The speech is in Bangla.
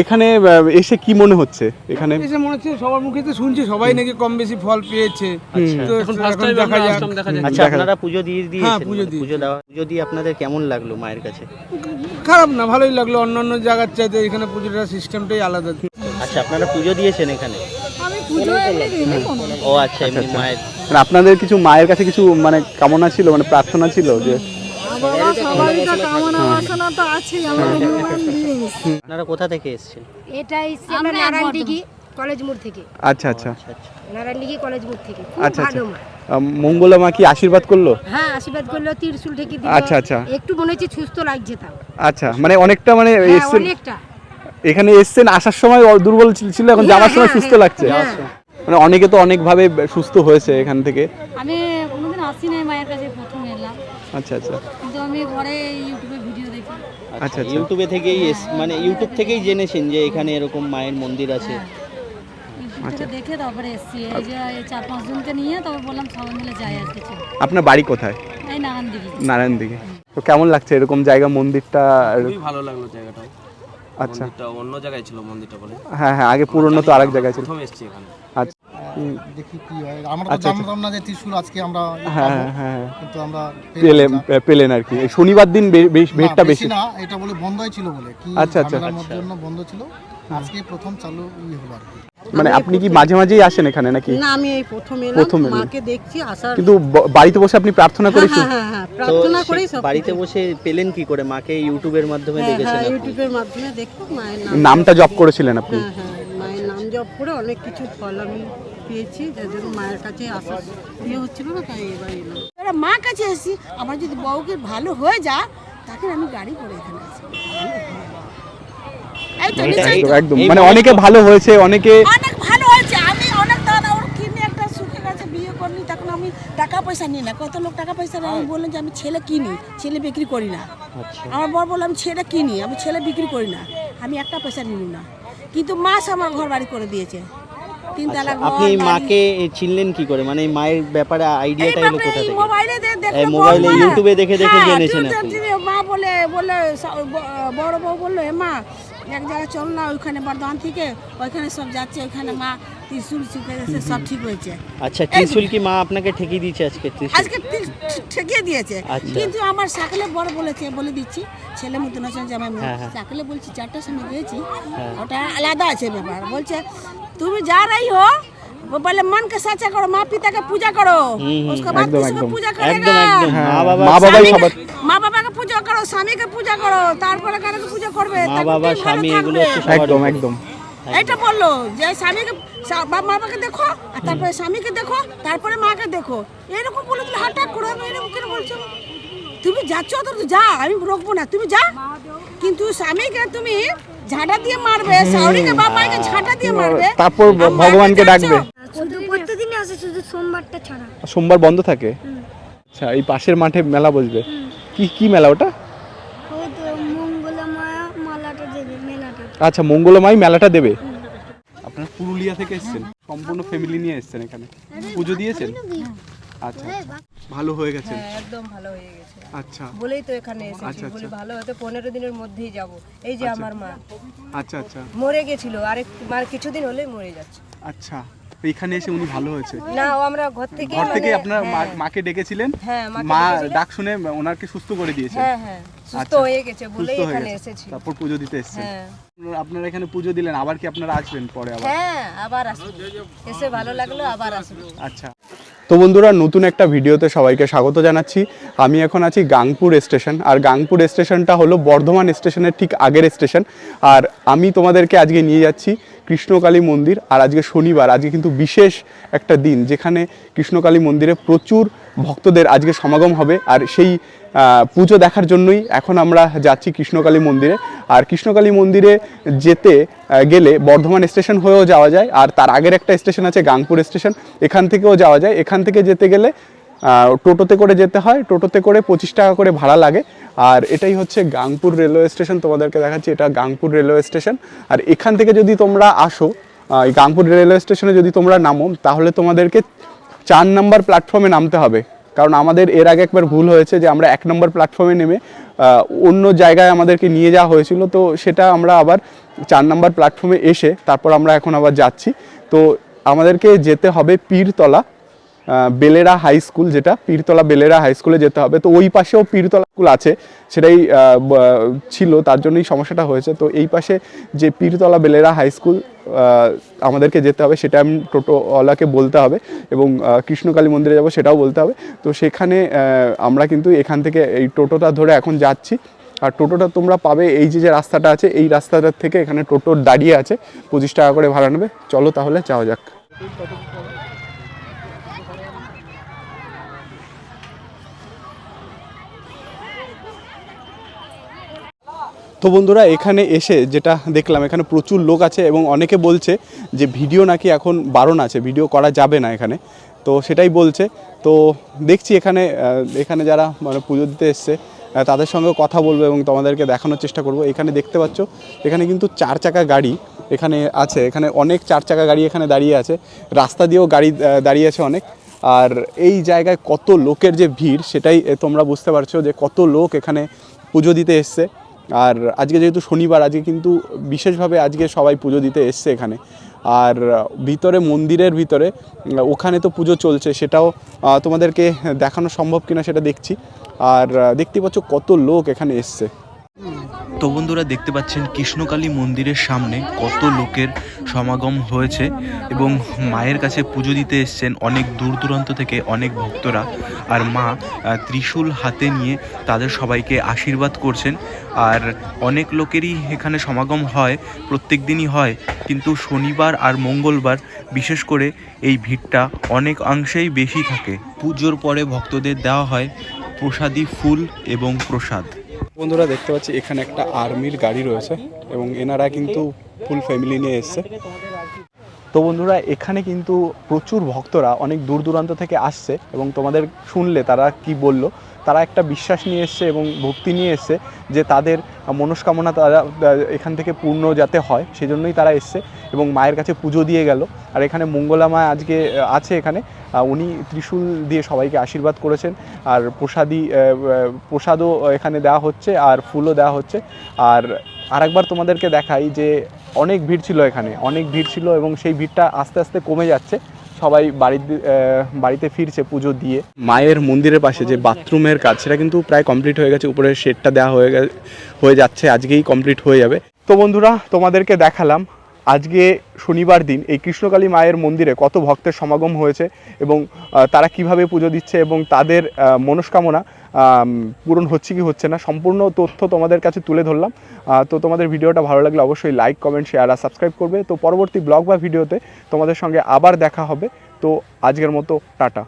এখানে এসে কি মনে হচ্ছে এখানে? এসে মনে হচ্ছে সবার মুখে তো শুনছি সবাই নাকি কম বেশি ফল পেয়েছে। তো এখন দেখা যাক। আচ্ছা আপনারা পুজো দিয়ে হ্যাঁ, দিয়েছেন পুজো দিয়েছি। পুজো দেওয়া পুজো দিয়ে আপনাদের কেমন লাগল মায়ের কাছে? খারাপ না ভালোই লাগল। অন্যান্য জায়গার চাইতে এখানে পুজোটা সিস্টেমটাই আলাদা। আচ্ছা আপনারা পুজো দিয়েছেন এখানে। ও আচ্ছা এমনি মায়ের মানে আপনাদের কিছু মায়ের কাছে কিছু মানে কামনা ছিল মানে প্রার্থনা ছিল যে বাবা সবারই তো কামনা বাসনা তো আছেই হিউম্যান বিংস আপনারা কোথা থেকে এসেছেন এটা এসছে আমরা নারায়ণডিঘি কলেজ মোড় থেকে। আচ্ছা আচ্ছা। আচ্ছা আচ্ছা। নারায়ণডিঘি কলেজ মোড় থেকে। আচ্ছা, আচ্ছা। মা মঙ্গলা মা কি আশীর্বাদ করল? হ্যাঁ আশীর্বাদ করল তিরশুল থেকে দিল। আচ্ছা, আচ্ছা। একটু মনে হচ্ছে সুস্থ লাগছে তাও। আচ্ছা মানে অনেকটা মানে হ্যাঁ এসছেন অনেকটা। এখানে এসছেন আসার সময় দুর্বল ছিল- এখন যাওয়ার সময় হ্যাঁ, সুস্থ হ্যাঁ, লাগছে। হ্যাঁ। মানে অনেকে তো অনেকভাবে সুস্থ হয়েছে এখান থেকে। আমি কোনোদিন আসি নাই মায়ের কাছে প্রথম। আচ্ছা আচ্ছা। কিন্তু আমি পরে ইউটিউবে ভিডিও দেখি। আচ্ছা, আচ্ছা। আচ্ছা। ইউটিউবে থেকেই এস- মানে ইউটিউব থেকেই জেনেছেন যে এখানে এরকম মায়ের মন্দির আছে। ইউটিউব দেখে তারপরে এসছি। এই যে চার পাঁচ জনকে নিয়ে তারপর বললাম সবাই মিলে যাই আজকে চল। আপনার বাড়ি কোথায়? এই নানান দিকে নারায়ণ দিকে তো কেমন লাগছে এরকম জায়গা মন্দিরটা? খুবই ভালো লাগল জায়গাটাও। আচ্ছা। মন্দিরটা অন্য জায়গায় ছিল মন্দিরটা বলে। হ্যাঁ হ্যাঁ আগে পুরনো তো আরেক জায়গায় ছিল। প্রথম এসেছি এখানে। আচ্ছা। দেখি কি হয়। আমরা তো আচ্ছা, আচ্ছা। জানতাম না যে ত্রিশুল আজকে আমরা হ্যাঁ হ্যাঁ হ্যাঁ কিন্তু আমরা পেলেন পেলেন আর কি। শনিবার দিন বে- বেশ না, ভিড়টা বেশি না এটা বলে বন্ধই ছিল বলে। কি আচ্ছা, আচ্ছা। জন্য বন্ধ ছিল আজকে প্রথম চালু ই হলো আর কি। মানে আপনি কি মাঝে মাঝেই আসেন এখানে নাকি? না আমি এই প্রথম এলাম প্রথম মাকে দেখছি আসার কিন্তু বাড়িতে বসে আপনি প্রার্থনা করে হ্যাঁ হ্যাঁ প্রার্থনা করেই সব বাড়িতে বসে পেলেন কি করে? মাকে ইউটিউবের মাধ্যমে দেখেছেন হ্যাঁ ইউটিউবের মাধ্যমে দেখো মায়ের নামটা জপ করেছিলেন আপনি? হ্যাঁ হ্যাঁ মায়ের নাম জপ করে অনেক কিছু ফল আমি পেয়েছি যার জন্য মায়ের কাছে আসা ইয়ে হচ্ছিল না তাই এবার এলাম। এবার মা কাছে এসেছি আমার যদি বউকে ভালো হয়ে যা তখন আমি গাড়ি করে এখানে একদম এই মানে অনেকে ভালো হয়েছে অনেকে অনেক ভালো হয়েছে। আমি অনেক দাদা ওর কিনে একটা সুখে গেছে বিয়ে করনি তখন আমি টাকা পয়সা নিই না। কত লোক টাকা পয়সা নেয় আমি বললাম যে আমি ছেলে কিনি ছেলে বিক্রি করি না। আচ্ছা। আমার বর বললাম ছেলে কিনি আমি ছেলে বিক্রি করি না আমি একটা পয়সা নিই না। কিন্তু মাস আমার ঘর বাড়ি করে দিয়েছে। আপনি এই গাড়ি। মাকে চিনলেন কি করে? মানে মায়ের ব্যাপারে আইডিয়াটা এলো কোথা থেকে? মোবাইলে মোবাইলে, ইউটিউবে দেখে দেখে হ্যাঁ, জেনেছেন আপনি। মা বলে বলে বড় বউ বলল এ মা এক জায়গায় চল না ওইখানে বর্ধমান থেকে ওইখানে সব যাচ্ছে ওইখানে মা ত্রিশুল শিখে যাচ্ছে সব ঠিক হয়েছে। আচ্ছা ত্রিশুল কি মা আপনাকে ঠেকিয়ে দিয়েছে আজকে? ত্রিশুল? আজকে ঠেকিয়ে দিয়েছে। আচ্ছা। কিন্তু আমার সাকলে বড় বলেছে বলে দিচ্ছি ছেলে মতন আছে যে আমি হ্যাঁ, হ্যাঁ। সাকলে বলছি চারটার সময় গিয়েছি। ওটা আলাদা আছে ব্যাপার। বলছে তুমি যা रही हो वो पहले मन के साचा करो माँ पिता का पूजा करो उसके बाद एकदम, किसी को एकदम। पूजा একদম करेगा একদম মা বাবা মা বাবাই স্বামীকে- সবার মা বাবাকে পূজা করো স্বামীকে পূজা করো তারপরে কারোকে পূজা করবে মা তারপর বাবা তুমি ভালো স্বামী এগুলো থাকবে। হচ্ছে সবার একদম উপরে। একদম এইটা বললো যে স্বামীকে সা- বা- মা বাবাকে দেখো আর তারপরে স্বামীকে দেখো তারপরে মাকে দেখো এরকম বলে দিলে হঠাৎ করে আমি এরকম কেন বলছো তুমি যাচ্ছ তো তো যা আমি রোকবো না তুমি যা কিন্তু স্বামীকে তুমি ঝাঁটা দিয়ে মারবে সাউরিকে ঝাঁটা দিয়ে মারবে। তারপর ভগবানকে ডাকবে। শুধু প্রত্যেকদিনই আসে শুধু সোমবারটা ছাড়া। সোমবার বন্ধ থাকে? আচ্ছা এই পাশের মাঠে মেলা বসবে। কি কি মেলা ওটা? ওই তো মঙ্গলা মায়া মালাটা দেবে মেলাটা। আচ্ছা মঙ্গলময় মেলাটা দেবে? আপনারা পুরুলিয়া থেকে এসেছেন? সম্পূর্ণ ফ্যামিলি নিয়ে এসেছেন এখানে? পুজো দিয়েছেন? আচ্ছা আচ্ছা। ভালো হয়ে গেছেন একদম ভালো হয়ে গেছে। আচ্ছা। বলেই তো এখানে আচ্ছা, এসেছি বলে আচ্ছা। ভালো হতে পনেরো দিনের মধ্যেই যাব। এই যে আমার মা। আচ্ছা আচ্ছা। মরে গেছিল মার কিছুদিন হলেই মরে যাচ্ছে। আচ্ছা এখানে এসে উনি ভালো হয়েছে? না ও আমরা ঘর থেকে ঘর থেকে মানে- আপনার হ্যাঁ, মাকে ডেকেছিলেন? হ্যাঁ মা ডাক শুনে ওনাকে সুস্থ করে দিয়েছে? হ্যাঁ হ্যাঁ সুস্থ হয়ে গেছে বলেই এখানে এসেছি। তারপর পুজো দিতে এসেছেন। হ্যাঁ। আপনারা- আপনারা এখানে পুজো দিলেন আবার কি আপনারা আসবেন পরে আবার? হ্যাঁ আবার আসব। এসে ভালো লাগল আবার আসব। আচ্ছা। তো বন্ধুরা, নতুন একটা ভিডিওতে সবাইকে স্বাগত জানাচ্ছি। আমি এখন আছি গাংপুর স্টেশন, আর গাংপুর স্টেশনটা হলো বর্ধমান স্টেশনের ঠিক আগের স্টেশন। আর আমি তোমাদেরকে আজকে নিয়ে যাচ্ছি কৃষ্ণকালী মন্দির আর আজকে শনিবার, আজকে কিন্তু বিশেষ একটা দিন যেখানে কৃষ্ণকালী মন্দিরে প্রচুর ভক্তদের আজকে সমাগম হবে আর সেই পুজো দেখার জন্যই এখন আমরা যাচ্ছি কৃষ্ণকালী মন্দিরে। আর কৃষ্ণকালী মন্দিরে যেতে গেলে বর্ধমান স্টেশন হয়েও যাওয়া যায় আর তার আগের একটা স্টেশন আছে গাংপুর স্টেশন, এখান থেকেও যাওয়া যায়। এখান থেকে যেতে গেলে টোটোতে করে যেতে হয়। টোটোতে করে পঁচিশ টাকা করে ভাড়া লাগে। আর এটাই হচ্ছে গাংপুর রেলওয়ে স্টেশন তোমাদেরকে দেখাচ্ছি। এটা গাংপুর রেলওয়ে স্টেশন। আর এখান থেকে যদি তোমরা আসো এই গাংপুর রেলওয়ে স্টেশনে যদি তোমরা নামো, তাহলে তোমাদেরকে চার নাম্বার প্ল্যাটফর্মে নামতে হবে। কারণ আমাদের এর আগে একবার ভুল হয়েছে যে আমরা এক নম্বর প্ল্যাটফর্মে নেমে অন্য জায়গায় আমাদেরকে নিয়ে যাওয়া হয়েছিল। তো সেটা আমরা আবার চার নাম্বার প্ল্যাটফর্মে এসে, তারপর আমরা এখন আবার যাচ্ছি। তো আমাদেরকে যেতে হবে পীরতলা। বেলেরা হাই স্কুল যেটা, পীরতলা বেলেরা হাই স্কুলে যেতে হবে। তো ওই পাশেও পীরতলা স্কুল আছে, সেটাই ছিল, তার জন্যই সমস্যাটা হয়েছে। তো এই পাশে যে পীরতলা বেলেরা হাই স্কুল আমাদেরকে যেতে হবে, সেটা আমি টোটোওয়ালাকে বলতে হবে এবং কৃষ্ণকালী মন্দিরে যাব, সেটাও বলতে হবে। তো সেখানে আমরা কিন্তু এখান থেকে এই টোটোটা ধরে এখন যাচ্ছি। আর টোটোটা তোমরা পাবে, এই যে যে রাস্তাটা আছে, এই রাস্তাটার থেকে এখানে টোটো দাঁড়িয়ে আছে। পঁচিশ টাকা করে ভাড়া নেবে। চলো তাহলে যাওয়া যাক। তো বন্ধুরা, এখানে এসে যেটা দেখলাম, এখানে প্রচুর লোক আছে এবং অনেকে বলছে যে ভিডিও নাকি এখন বারণ আছে, ভিডিও করা যাবে না এখানে। তো সেটাই বলছে। তো দেখছি এখানে এখানে যারা মানে পুজো দিতে এসছে তাদের সঙ্গে কথা বলব এবং তোমাদেরকে দেখানোর চেষ্টা করব। এখানে দেখতে পাচ্ছ, এখানে কিন্তু চার চাকা গাড়ি এখানে আছে। এখানে অনেক চার চাকা গাড়ি এখানে দাঁড়িয়ে আছে। রাস্তা দিয়েও গাড়ি দাঁড়িয়ে আছে অনেক। আর এই জায়গায় কত লোকের যে ভিড়, সেটাই তোমরা বুঝতে পারছ যে কত লোক এখানে পুজো দিতে এসছে। আর আজকে যেহেতু শনিবার, আজকে কিন্তু বিশেষভাবে আজকে সবাই পুজো দিতে এসছে এখানে। আর ভিতরে, মন্দিরের ভিতরে ওখানে তো পুজো চলছে, সেটাও তোমাদেরকে দেখানো সম্ভব কিনা সেটা দেখছি। আর দেখতে পাচ্ছ কত লোক এখানে এসছে। তো বন্ধুরা দেখতে পাচ্ছেন কৃষ্ণকালী মন্দিরের সামনে কত লোকের সমাগম হয়েছে এবং মায়ের কাছে পুজো দিতে এসছেন অনেক দূর দূরান্ত থেকে অনেক ভক্তরা। আর মা ত্রিশূল হাতে নিয়ে তাদের সবাইকে আশীর্বাদ করছেন। আর অনেক লোকেরই এখানে সমাগম হয়, প্রত্যেক দিনই হয়। কিন্তু শনিবার আর মঙ্গলবার বিশেষ করে এই ভিড়টা অনেক অংশেই বেশি থাকে। পুজোর পরে ভক্তদের দেওয়া হয় প্রসাদী ফুল এবং প্রসাদ। বন্ধুরা দেখতে পাচ্ছি এখানে একটা আর্মির গাড়ি রয়েছে এবং এনারা কিন্তু ফুল ফ্যামিলি নিয়ে এসছে। তো বন্ধুরা, এখানে কিন্তু প্রচুর ভক্তরা অনেক দূর দূরান্ত থেকে আসছে এবং তোমাদের শুনলে তারা কি বলল, তারা একটা বিশ্বাস নিয়ে এসছে এবং ভক্তি নিয়ে এসছে যে তাদের মনস্কামনা তারা এখান থেকে পূর্ণ যাতে হয়, সেজন্যই তারা এসছে এবং মায়ের কাছে পুজো দিয়ে গেল। আর এখানে মঙ্গলা মা আজকে আছে এখানে উনি ত্রিশূল দিয়ে সবাইকে আশীর্বাদ করেছেন। আর প্রসাদী প্রসাদও এখানে দেওয়া হচ্ছে আর ফুলও দেওয়া হচ্ছে। আর আরেকবার তোমাদেরকে দেখাই যে অনেক ভিড় ছিল এখানে, অনেক ভিড় ছিল এবং সেই ভিড়টা আস্তে আস্তে কমে যাচ্ছে। সবাই বাড়িতে বাড়িতে ফিরছে পুজো দিয়ে। মায়ের মন্দিরের পাশে যে বাথরুমের কাজ, সেটা কিন্তু প্রায় কমপ্লিট হয়ে গেছে, উপরে শেডটা দেওয়া হয়ে হয়ে যাচ্ছে, আজকেই কমপ্লিট হয়ে যাবে। তো বন্ধুরা, তোমাদেরকে দেখালাম, আজকে শনিবার দিন এই কৃষ্ণকালী মায়ের মন্দিরে কত ভক্তের সমাগম হয়েছে এবং তারা কীভাবে পুজো দিচ্ছে এবং তাদের মনস্কামনা পূরণ হচ্ছে কি হচ্ছে না, সম্পূর্ণ তথ্য তোমাদের কাছে তুলে ধরলাম। তো তোমাদের ভিডিওটা ভালো লাগলে অবশ্যই লাইক কমেন্ট শেয়ার আর সাবস্ক্রাইব করবে। তো পরবর্তী ব্লগ বা ভিডিওতে তোমাদের সঙ্গে আবার দেখা হবে। তো আজকের মতো, টাটা।